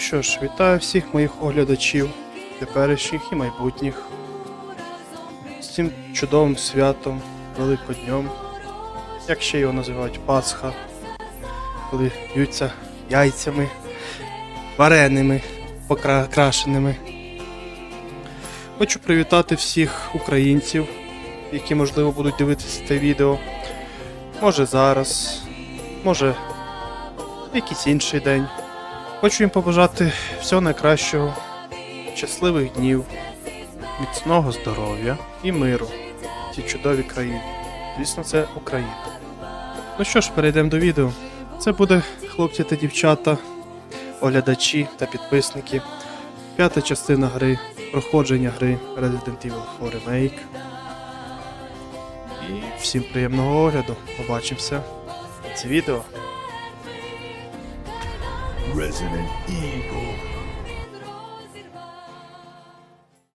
що ж, вітаю всіх моїх оглядачів, теперішніх і майбутніх. З цим чудовим святом, Великоднем, як ще його називають Пасха, коли б'ються яйцями, вареними, покрашеними. Хочу привітати всіх українців, які, можливо, будуть дивитися це відео. Може зараз, може в якийсь інший день. Хочу їм побажати всього найкращого, щасливих днів, міцного здоров'я і миру в цій чудовій країні. Звісно, це Україна. Ну що ж, перейдемо до відео. Це буде хлопці та дівчата, оглядачі та підписники. П'ята частина гри, проходження гри Resident Evil 4 Remake. І всім приємного огляду. Побачимося. Це відео. Resident Evil